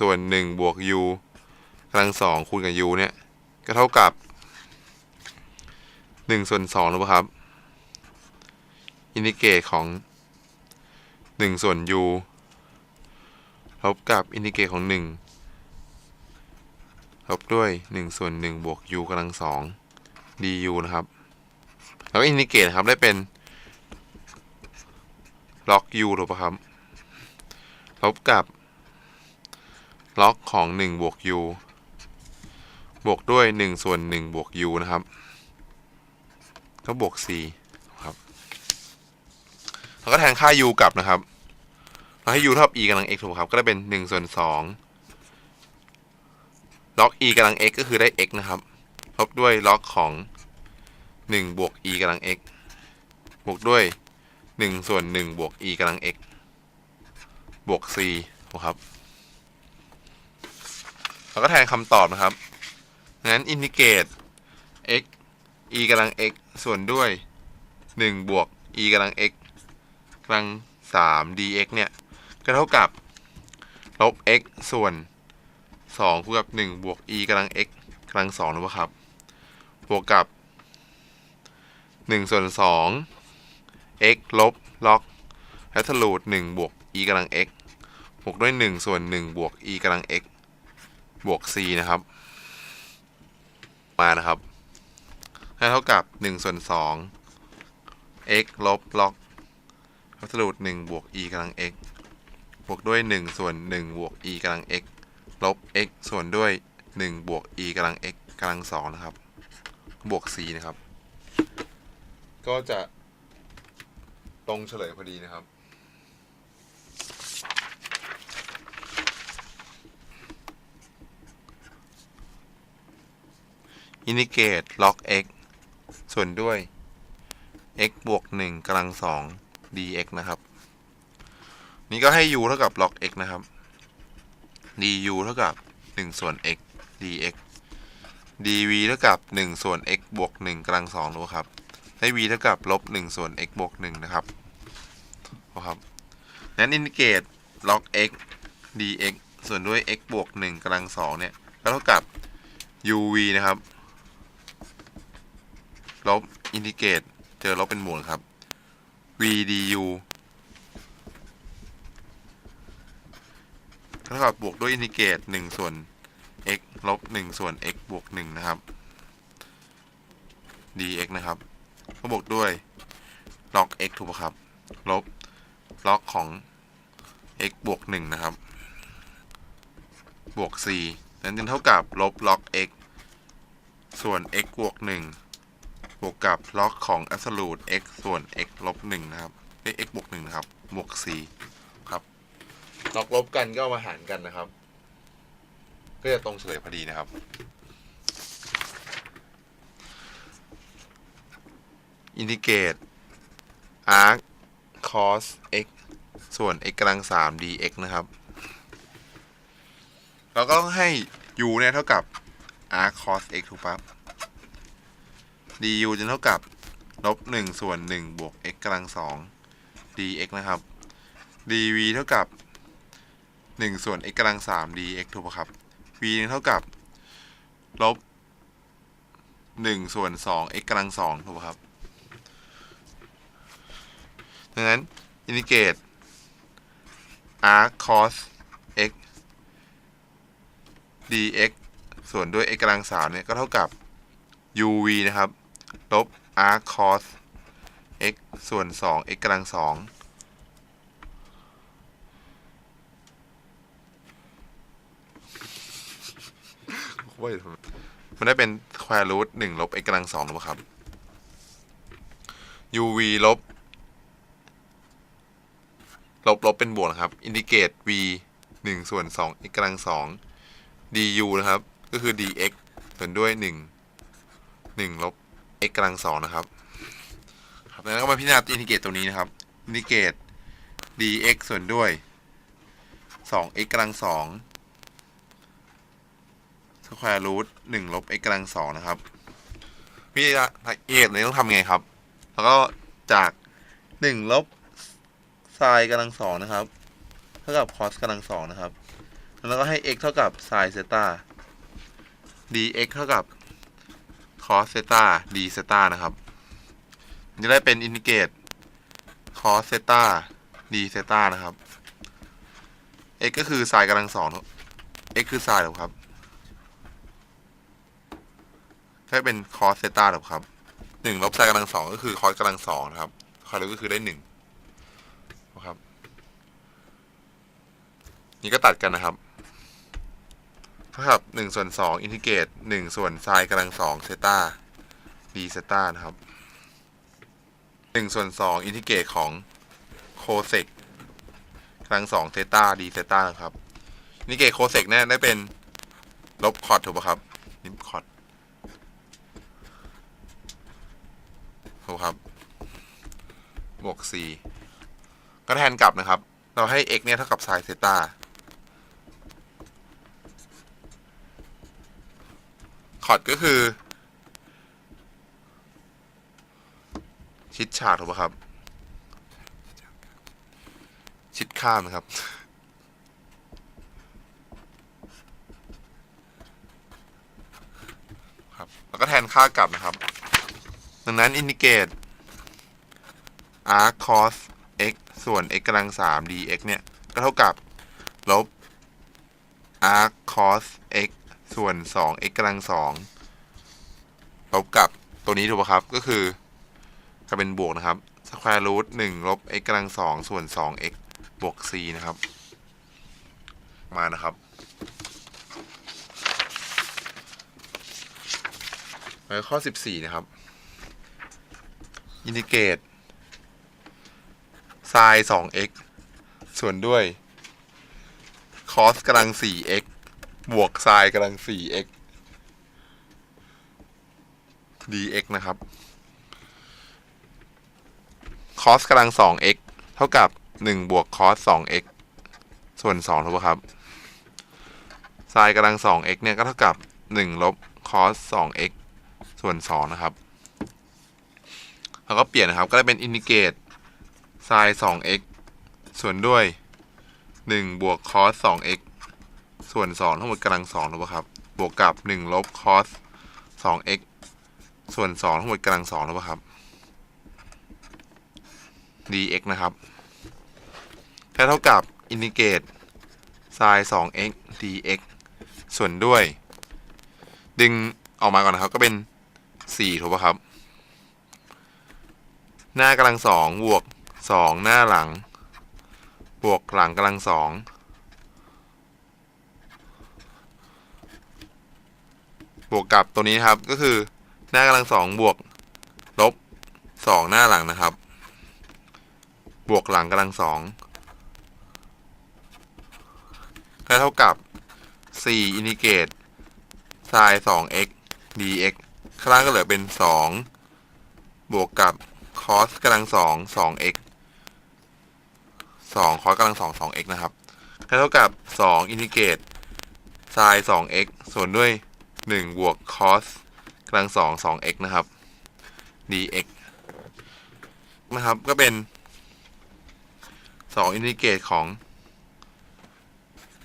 ส่วนหนึ่งบวก u กำลังสองคูณกับ u เนี่ย ก็เท่ากับหนึ่งส่วนสองหรือเปล่าครับ อินทิเกรตของหนึ่งส่วน u ลบกับอินทิเกรตของหนึ่งลบด้วยหนึ่งส่วนหนึ่งบวก u กำลังสอง du นะครับ แล้วก็อินทิเกรตครับได้เป็นล็อก u ถูกปะครับ ลบกับ ล็อกของ1บวก u บวกด้วย 1 ส่วน1บวก u นะครับ ก็บวก c ครับแล้วก็แทนค่า u กลับนะครับ เราให้ u เท่ากับ e กำลัง x ถูกครับ ก็ได้เป็น 1 ส่วน 2 ล็อก e กำลัง x ก็คือได้ x นะครับลบด้วยล็อกของ 1 บวก e กำลัง x บวกด้วย 1 ส่วน 1 บวก e กำลัง x บวก c นะครับ แล้วก็แทนคำตอบนะครับ งั้นอินทิเกรต x e กำลัง x ส่วนด้วย 1 บวก e กำลัง x กำลัง 3 dx เนี่ย ก็เท่ากับ ลบ x ส่วน 2คูณกับ 1 บวก e กำลัง x กำลัง2หรือเปล่าครับ บวกกับ 1 ส่วน 2 x ลบ ล็อกแอสลูด1บวก e กำลัง x บวกด้วย 1 ส่วน 1 บวก e กำลัง x บวก c นะครับ มานะครับให้เท่ากับ1ส่วน2 x ลบล็อกแอสลูด1บวก e กำลัง x บวกด้วย 1 ส่วน 1 บวก e กำลัง x ลบ x ส่วนด้วย 1 บวก e กำลัง x กำลัง 2 นะครับ บวก c นะครับ ก็จะตรงเฉลยพอดีนะครับ อินทิเกรตล็อก x ส่วนด้วย x บวก1กำลัง2 dx นะครับ นี่ก็ให้ u เท่ากับล็อก x นะครับ du เท่ากับ 1 ส่วน x dx dv เท่ากับ 1 ส่วน x บวก1กำลัง2รู้ครับให้ v เท่ากับลบ1ส่วน x บวก1นะครับนะครับนั้นอินทิเกรตล็อก x dx ส่วนด้วย x บวก1กำลัง2เนี่ย ก็เท่ากับ uv นะครับ ลบอินทิเกรตเจอลบเป็นบวกครับ v du เท่ากับบวกด้วยอินทิเกรต1ส่วน x ลบ1ส่วน x บวก1นะครับ dx นะครับก็บวกด้วยล็อก x ถูกปะครับ ลบล็อกของ x บวก1นะครับ บวก c นั้นจึงเท่ากับลบล็อก x ส่วน x บวก1 บวกกับล็อกของ absolute x ส่วน x ลบ1นะครับเอ้ x บวก1นะครับบวก c ครับล็อกลบกันก็เอามาหารกันนะครับ ก็จะตรงเฉลยพอดีนะครับ อินทิเกรต arc cos x ส่วน x กำลัง3 dx นะครับ เราก็ต้องให้ u เนี่ยเท่ากับ arc cos x ถูกปะ du จะเท่ากับลบ1ส่วน1บวก x กำลัง2 dx นะครับ dv เท่ากับ1ส่วน x กำลัง3 dx ถูกปะครับ v เท่ากับลบ1ส่วน2 x กำลัง2ถูกปะครับดังนั้นอินทิเกรต arc cos x dx ส่วนด้วย x กำลัง3เนี่ยก็เท่ากับ uv นะครับ ลบ arc cos x ส่วน 2 x กำลัง 2โอ้ยมันได้เป็น square root 1ลบ x กำลัง 2หรือเปล่าครับ uv ลบ ลบ ลบ เป็นบวกนะครับ อินทิเกต v 1ส่วน 2 x กำลัง 2 du นะครับ ก็คือ dx ส่วนด้วย 1 1 ลบ x กำลัง2นะครับครับแล้วก็มาพิจารณาอินทิเกรตตัวนี้นะครับอินทิเกรต dx ส่วนด้วย 2 x กำลัง2สแควร์รูท1ลบ x กำลัง2นะครับพิจารณาเอกเลยต้องทำไงครับ แล้วก็จาก1ลบไซน์กำลังสองนะครับ เท่ากับคอสกำลังสองนะครับ แล้วก็ให้ x เท่ากับ sin เซต้า dx เท่ากับ cos เซตา d เซตานะครับจะได้เป็นอินทิเกรต cos เซตา d เซตานะครับ x ก็คือ sin กำลังสอง x คือ sin หรอครับถ้าเป็น cos เซตาหรอครับหนึ่งลบ sin กำลังสองก็คือ cos กำลังสองนะครับ cos ก็คือได้หนึ่งนะครับ นี่ก็ตัดกันนะครับ เท่ากับหนึ่งส่วนสองอินทิเกรตหนึ่งส่วนไซน์กำลังสองเซตาดีเซตานะครับหนึ่งส่วนสองอินทิเกรตของโคเซกกำลังสองเซตาดีเซตานะครับอินทิเกรตโคเซกเนี่ยได้เป็นลบคอร์ดถูกปะครับนิมคอร์ดถูกครับบวก c ก็แทนกลับนะครับ เราให้ x เนี่ยเท่ากับ sin เซตา อร์ดก็คือ ชิดฉากถูกปะครับ ชิดข้ามครับ ครับ แล้วก็แทนค่ากลับนะครับ ดังนั้นอินดิเกต arc cos x ส่วน x กำลังสาม dx เนี่ย ก็เท่ากับ ลบ arc cos x ส่วน 2 x กำลังสองลบกับตัวนี้ถูกปะครับ ก็คือจะเป็นบวกนะครับ square root 1ลบ x กำลังสองส่วน 2 x บวก c นะครับ มานะครับข้อ 14 นะครับ อินทิเกรต sin 2x ส่วนด้วย cos กำลัง 4x บวก sin กำลัง 4x dx นะครับ cos กำลัง 2x เท่ากับ 1 บวก cos 2x ส่วน2ถูกปะครับ sin กำลัง 2x เนี่ยก็เท่ากับ 1 ลบ cos 2x ส่วน 2 นะครับ แล้วก็เปลี่ยนนะครับ ก็ได้เป็นอินทิเกรต sin 2x ส่วนด้วย 1 บวก cos 2x ส่วน 2 ทั้งหมดกำลัง2ถูกป่ะครับ บวกกับ 1 ลบ cos 2x ส่วน 2 ทั้งหมดกำลัง2ถูกป่ะครับ dx นะครับแค่เท่ากับอินทิเกรต sin 2x dx ส่วนด้วย ดึงออกมาก่อนนะครับ ก็เป็น 4 ถูกป่ะครับ หน้ากำลัง2บวก 2 หน้าหลัง บวกหลังกำลัง2 บวกกับตัวนี้นครับก็คือหน้ากำลังสองบวกลบสองหน้าหลังนะครับ บวกหลังกำลังสองก็เท่ากับ4อินทิเกรต sin 2x dx ข้างล่างก็เหลือเป็น 2 บวกกับ cos กำลังสองสอง x สอง cos กำลังสองสอง x นะครับเท่ากับสองอินทิเกรต sin สอง x ส่วนด้วย หนึ่งบวก cos กำลังสองสอง x นะครับ dx นะครับ ก็เป็นสองอินทิเกรตของ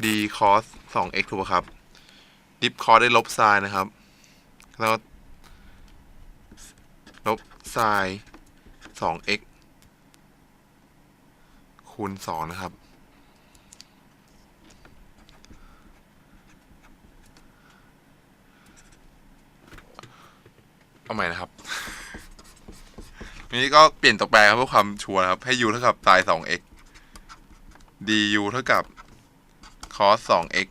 d cos สอง x ถูกปะครับ ดิฟ cos ได้ลบ sin นะครับ แล้ว ลบ sin 2x คูณ 2 นะครับ เอาใหม่นะครับ นี้ก็เปลี่ยนตัวแปรครับเพื่อความชัวร์นะครับ ให้ u เท่ากับ sin 2x du เท่ากับ cos 2x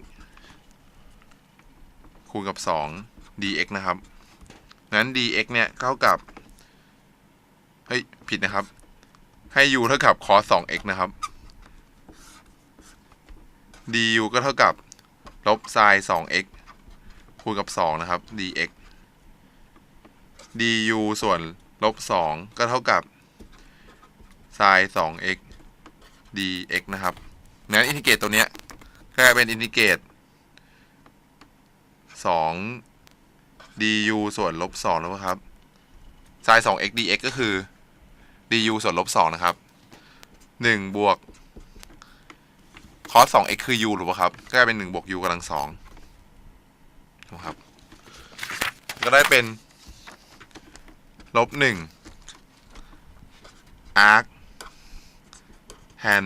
คูณกับ 2 dx นะครับ งั้น dx เนี่ยเท่ากับ เฮ้ย ผิดนะครับ ให้ u เท่ากับ cos 2x นะครับ du ก็เท่ากับ ลบ sin 2x คูณกับ 2 นะครับ dx du ส่วนลบ2ก็เท่ากับ sin 2x dx นะครับงั้นอินทิเกรตตัวเนี้ยก็จะเป็นอินทิเกรต2 du ส่วนลบ2แล้วครับ sin 2x dx ก็คือ du ส่วนลบ2นะครับ 1 บวกคอสสอง x คือ u ถูกป่ะครับ ก็กลายเป็นหนึ่งบวก u กำลังสองนะครับ ก็ได้เป็น ลบหนึ่ง arc tan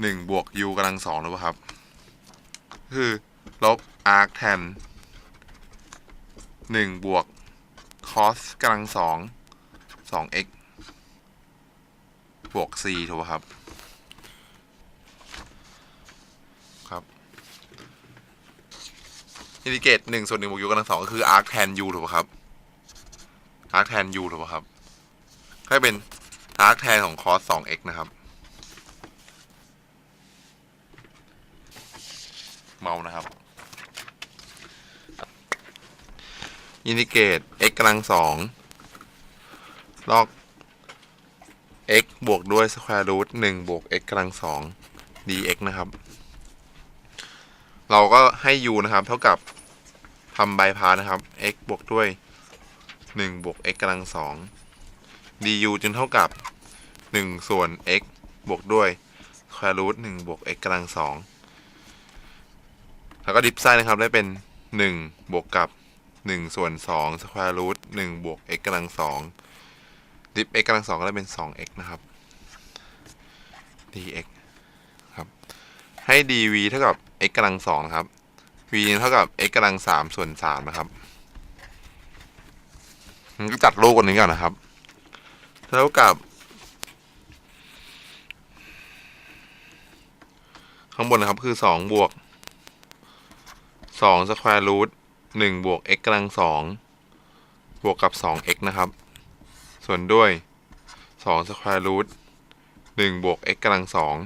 หนึ่งบวก u กำลังสองถูกป่ะครับ คือลบ arc tan หนึ่งบวก cos กำลังสองสอง x บวก c ถูกป่ะครับ ครับอินดิเกตหนึ่งส่วนหนึ่งบวก u กำลังสองก็คือ arc tan u ถูกป่ะครับ arc tan u ถูกป่ะครับก็เป็น arc tan ของ cos สอง x นะครับ เมานะครับอินดิเกรต x กำลังสองลอก x บวกด้วย square root หนึ่งบวก x กำลังสอง dx นะครับ เราก็ให้ u นะครับ เท่ากับทำบายพานะครับ x บวกด้วย หนึ่งบวก x กำลังสอง du จึงเท่ากับหนึ่งส่วน x บวกด้วย square root หนึ่งบวก x กำลังสองแล้วก็ดิฟไซน์นะครับ ได้เป็นหนึ่งบวกกับหนึ่งส่วนสองสแควร์รูทหนึ่งบวก x กำลังสองดิฟ x กำลังสองก็ได้เป็นสอง x นะครับ dx ครับให้ dv เท่ากับ x กำลังสองนะครับ v เท่ากับ x กำลังสามส่วนสามนะครับ ก็จัดรูปกันนี้ก่อนนะครับเท่ากับ ข้างบนนะครับคือสองบวกสองสแควร์รูทหนึ่งบวก x กำลังสองบวกกับสอง x นะครับ ส่วนด้วยสองสแควร์รูทหนึ่งบวก x กำลังสอง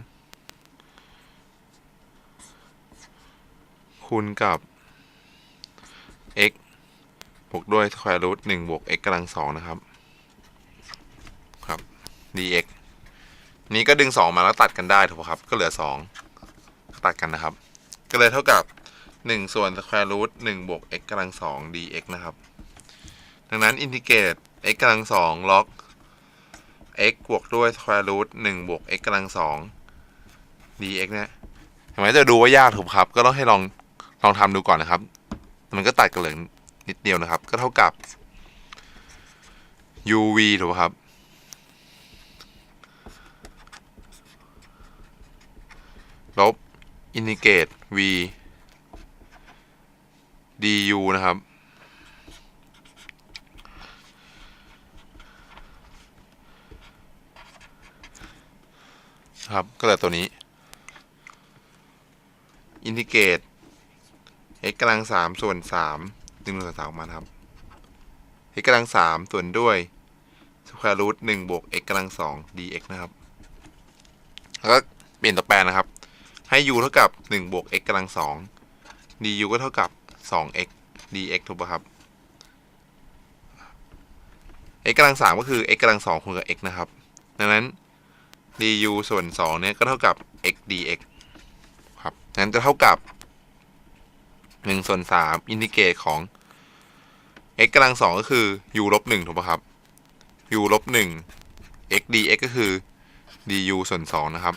คูณกับ x บวกด้วยสแควร์รูทหนึ่งบวก x กำลังสองนะครับ ครับ dx นี้ก็ดึงสองมาแล้วตัดกันได้ถูกไหมครับ ก็เหลือสองตัดกันนะครับ ก็เลยเท่ากับหนึ่งส่วนสแควร์รูทหนึ่งบวก x กำลังสอง dx นะครับ ดังนั้นอินทิเกรต x กำลังสองล็อก x บวกด้วยสแควร์รูทหนึ่งบวก x กำลังสอง dx เนี่ยเห็นไหมจะดูว่ายากถูกครับ ก็ต้องให้ลองลองทำดูก่อนนะครับ มันก็ตัดกันเหลือ นิดเดียวนะครับ ก็เท่ากับ uv ถูกไหมครับ ลบอินทิเกรต v du นะครับ ครับ ก็เหลือตัวนี้ อินทิเกรต x กำลังสามส่วนสาม ดึงส่วนสามออกมานครับ x กำลังสามส่วนด้วยสแควร์รูทหนึ่งบวก x กำลังสอง dx นะครับ แล้วก็เปลี่ยนตัวแปรนะครับ ให้ u เท่ากับหนึ่งบวก x กำลังสอง du ก็เท่ากับ 2x dx ถูกป่ะครับ x กำลังสามก็คือ x กำลังสองคูณกับ x นะครับ ดังนั้น du ส่วนสองเนี่ยก็เท่ากับ x dx ครับ นั้นจะเท่ากับ หนึ่งส่วนสามอินทิเกรตของ x กำลังสองก็คือ u ลบหนึ่งถูกปะครับ u ลบหนึ่ง x dx ก็คือ du ส่วนสองนะครับ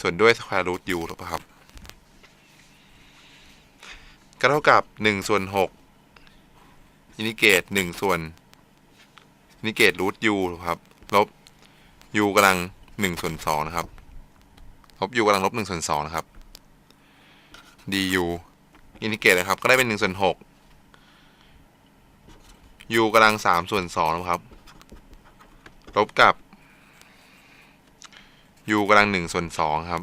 ส่วนด้วย square root u ถูกปะครับ ก็เท่ากับหนึ่งส่วนหกอินทิเกรตหนึ่งส่วนอินทิเกรตรูทยูครับ ลบยูกำลังหนึ่งส่วนสองนะครับ ลบยูกำลังลบหนึ่งส่วนสองนะครับ du อินทิเกรตนะครับ ก็ได้เป็นหนึ่งส่วนหกยูกำลังสามส่วนสองนะครับ ลบกับยูกำลังหนึ่งส่วนสองครับ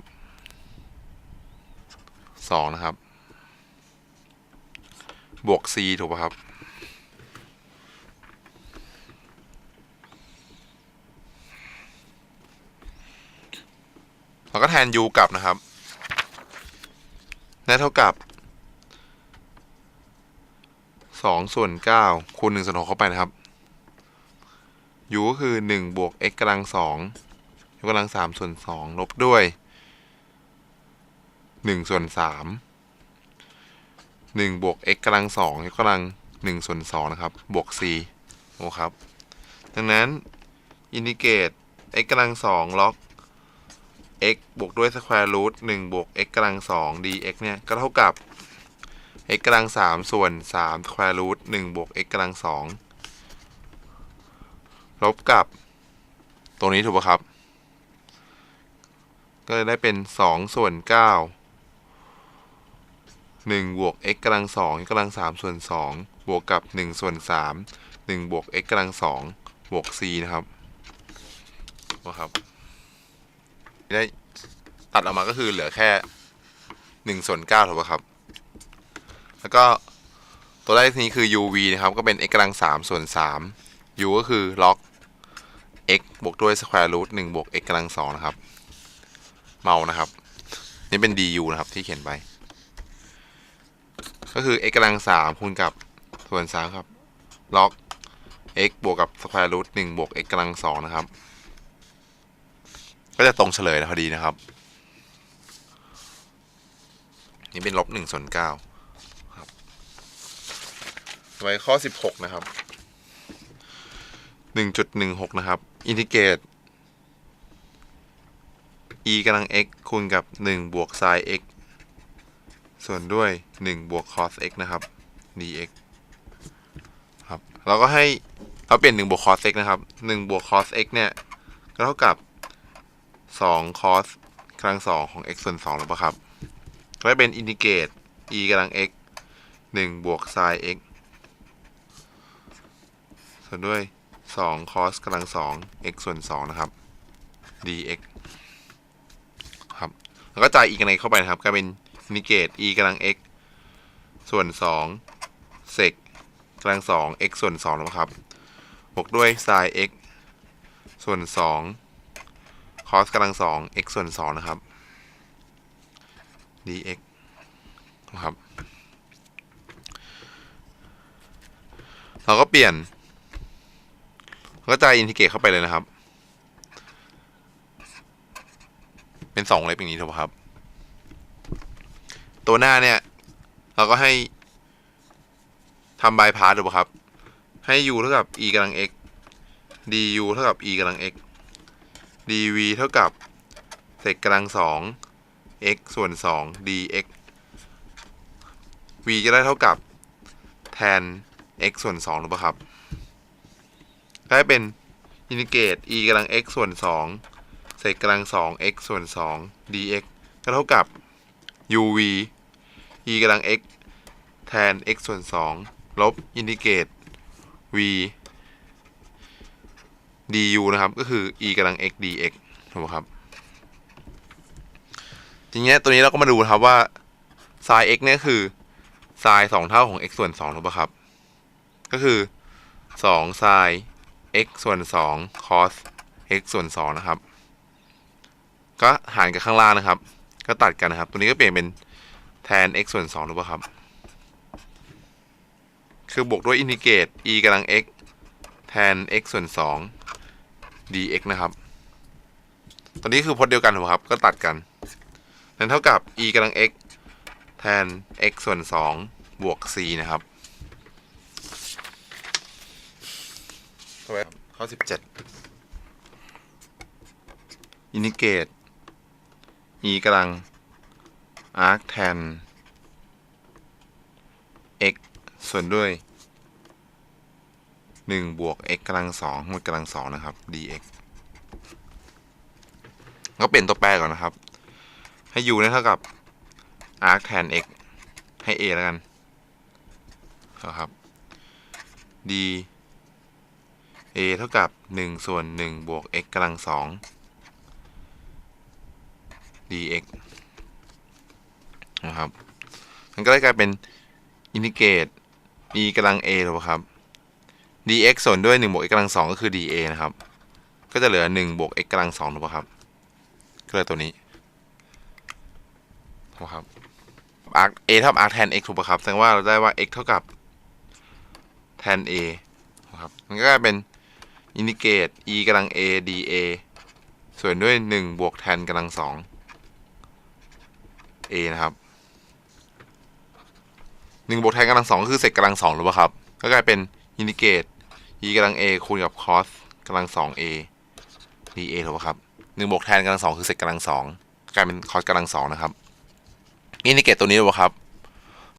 สองนะครับ บวก c ถูกป่ะครับเราก็แทน u กลับนะครับได้เท่ากับ 2 ส่วน 9 คูณ1ส่วน6เข้าไปนะครับ u ก็คือ 1 บวก x กำลัง2 y กำลัง3ส่วน 2 ลบด้วย 1 ส่วน3หนึ่งบวก x กำลังสองยกกำลังหนึ่งส่วนสองนะครับ บวก c โอ้ครับ ดังนั้น อินทิเกรต x กำลังสองล็อก x บวกด้วย square root 1บวก x กำลัง2 dx เนี่ย ก็เท่ากับ x กำลัง3ส่วน3 square root 1บวก x กำลัง2ลบกับ ตรงนี้ถูกปะครับ ก็เลยได้เป็น2ส่วน9 1บวก x กำลัง2 x กำลัง3ส่วน2บวกกับ1ส่วน3 1บวก x กำลัง2บวก c นะครับนะครับได้ตัดออกมาก็คือเหลือแค่หนึ่งส่วนเก้าถูกป่ะครับ แล้วก็ตัวแรกนี้คือ uv นะครับ ก็เป็น x กำลังสามส่วนสาม u ก็คือ log x บวกด้วย square root หนึ่งบวก x กำลังสองนะครับ เมานะครับ นี่เป็น du นะครับที่เขียนไป ก็คือ x กำลังสามคูณกับส่วนสามครับ log x บวกกับ square root หนึ่งบวก x กำลังสองนะครับ ก็จะตรงเฉลยพอดีนะครับ นี่เป็นลบหนึ่งส่วนเก้า ไปข้อสิบหกนะครับหนึ่งจุดหนึ่งหกนะครับ อินทิเกรต e กำลัง x คูณกับหนึ่งบวก sin x ส่วนด้วยหนึ่งบวก cos x นะครับ dx ครับ เราก็ให้เราเปลี่ยนหนึ่งบวก cos x นะครับหนึ่งบวก cos x เนี่ย ก็เท่ากับสอง cos กำลังสองของ x ส่วนสองแล้วปะครับ ก็จะเป็นอินทิเกรต e กำลัง x หนึ่งบวก sin x ส่วนด้วยสอง cos กำลังสอง x ส่วนสองนะครับ dx ครับ แล้วก็จ่าย e กำลังเข้าไปนะครับ ก็เป็นนิเกต e กำลัง x ส่วนสอง sec กำลังสอง x ส่วนสองแล้วปะครับ บวกด้วย sin x ส่วนสอง cos กำลังสอง x ส่วนสองนะครับ dx นะครับ เราก็เปลี่ยน ก็จะอินทิเกรตเข้าไปเลยนะครับ เป็นสองเล็บอย่างนี้ถูกไหมครับ ตัวหน้าเนี่ย เราก็ให้ทำบายพาสถูกไหมครับ ให้ u เท่ากับ e กำลัง x du เท่ากับ e กำลัง x dv เท่ากับเศษกำลังสอง x ส่วนสอง dx v จะได้เท่ากับแทน x ส่วนสองหรือเปล่าครับ ได้เป็นอินทิเกรต e กำลัง x ส่วนสองเศษกำลังสอง x ส่วนสอง dx ก็เท่ากับ uv e กำลัง x แทน x ส่วนสองลบอินทิเกรต v du นะครับ ก็คือ e กำลัง x dx ถูกไหมครับ ทีนี้ตัวนี้เราก็มาดูครับว่า sin x เนี่ยคือ sin สองเท่าของ x ส่วนสองถูกป่ะครับ ก็คือสอง sin x ส่วนสอง cos x ส่วนสองนะครับ ก็หารกับข้างล่างนะครับ ก็ตัดกันนะครับ ตัวนี้ก็เปลี่ยนเป็นแทน x ส่วนสองถูกป่ะครับ คือบวกด้วยอินทิเกรต e กำลัง x แทน x ส่วนสอง dx นะครับตัวนี้คือพจน์เดียวกันถูกครับ ก็ตัดกัน นั้นเท่ากับ e กำลัง x แทน x ส่วน 2 บวก c นะครับ ต่อไปครับข้อ17อินิเกรต e กำลัง arc tan x ส่วนด้วย 1 บวก x กำลัง2หมดกำลัง2นะครับ dx ก็เปลี่ยนตัวแปรก่อนนะครับ ให้ u เนี่ยเท่ากับ arc tan x ให้ a แล้วกันนะครับ d a เท่ากับ 1 ส่วน 1 บวก x กำลัง 2 dx นะครับ มันก็ได้กลายเป็นอินทิเกรต e กำลัง a ถูกไหมครับ dx ส่วนด้วย 1 บวก x กำลัง 2 ก็คือ dA นะครับ ก็จะเหลือ 1 บวก x กำลัง 2ถูกไหมครับ ก็เลยตัวนี้ถูกครับ arc a เท่ากับ arc tan x ถูกป่ะครับ แสดงว่าเราได้ว่า x เท่ากับ tan a นะครับ มันก็กลายเป็น อินทิเกรต e กำลัง a dA ส่วนด้วย 1 บวก tan กำลัง 2 a นะครับ 1 บวก tan กำลัง 2 ก็คือเศษกำลัง 2 หรือเปล่าครับ ก็กลายเป็นอินทิเกรต e กำลัง a คูณกับ cos กำลัง 2a dA ถูกป่ะครับหนึ่งบวกแทนกำลังสองคือเศษกำลังสองกลายเป็นคอสกำลังสองนะครับอินทิเกรตตัวนี้ดูครับ